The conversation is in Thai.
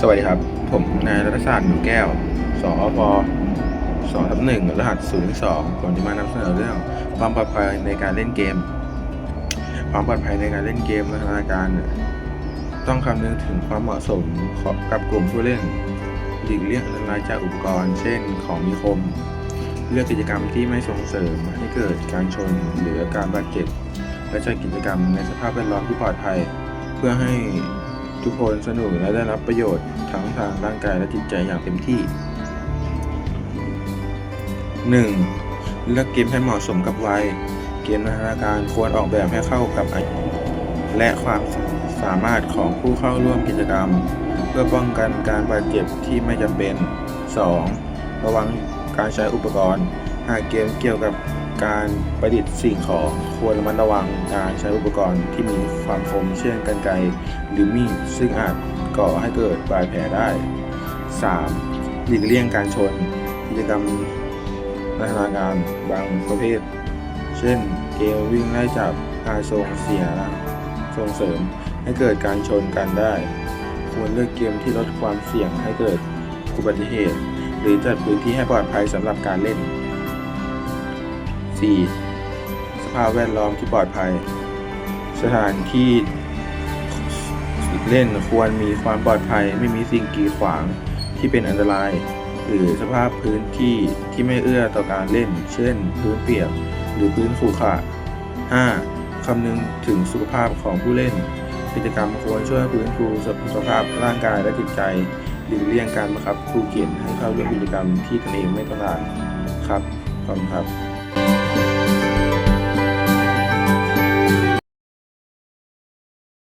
สวัสดีครับ ผมนายรัตศาสตร์หนูแก้ว สอพสอทับหนึ่งรหัสศูนย์สองผมจะมานำเสนอเรื่อง ความปลอดภัยในการเล่นเกม ความปลอดภัยในการเล่นเกมและธนาการเนี่ยต้องคำนึงถึงความเหมาะสมกับกลุ่มผู้เล่นหลีกเลี่ยงอันตรายจากอุปกรณ์ เช่นของมีคม เลือกกิจกรรมที่ไม่ส่งเสริมให้เกิดการชนหรือการบาดเจ็บและจัดกิจกรรมในสภาพแวดล้อมที่ปลอดภัย เพื่อให้ ทุกคนสนุกและได้รับประโยชน์ทั้งทางร่างกายและจิตใจอย่างเต็มที่ 1. เลือกเกมให้เหมาะสมกับวัย เกมนานาการควรออกแบบให้เข้ากับอายุและความสามารถของผู้เข้าร่วมกิจกรรม เพื่อป้องกันการบาดเจ็บที่ไม่จำเป็น 2. ระวังการใช้อุปกรณ์ หากเกมเกี่ยวกับการประดิษฐ์สิ่งของควรระมัดระวังการใช้อุปกรณ์ที่มีความคมเช่นกรรไกรหรือมีดซึ่งอาจก่อให้เกิดบาดแผลได้ 3. หลีกเลี่ยงการชนกิจกรรมนันทนาการบางประเภท เช่น เกมวิ่งไล่จับอาจส่งเสียส่งเสริมให้เกิดการชนกันได้ ควรเลือกเกมที่ลดความเสี่ยงให้เกิดอุบัติเหตุ หรือจัดพื้นที่ให้ปลอดภัยสำหรับการเล่น 4. สภาพแวดล้อมที่ปลอดภัย สถานที่เล่นควรมีความปลอดภัยไม่มีสิ่งกีดขวางที่เป็นอันตราย หรือสภาพพื้นที่ที่ไม่เอื้อต่อการเล่น เช่น พื้นเปียกหรือพื้นขรุขระ 5. คำนึงถึงสุขภาพของผู้เล่น กิจกรรมควรช่วยฟื้นฟูสภาพร่างกายและจิตใจหลีกเลี่ยงการบังคับครูเขียนให้เข้าร่วมกิจกรรมที่ตนเองไม่ต้องการครับขอบคุณครับ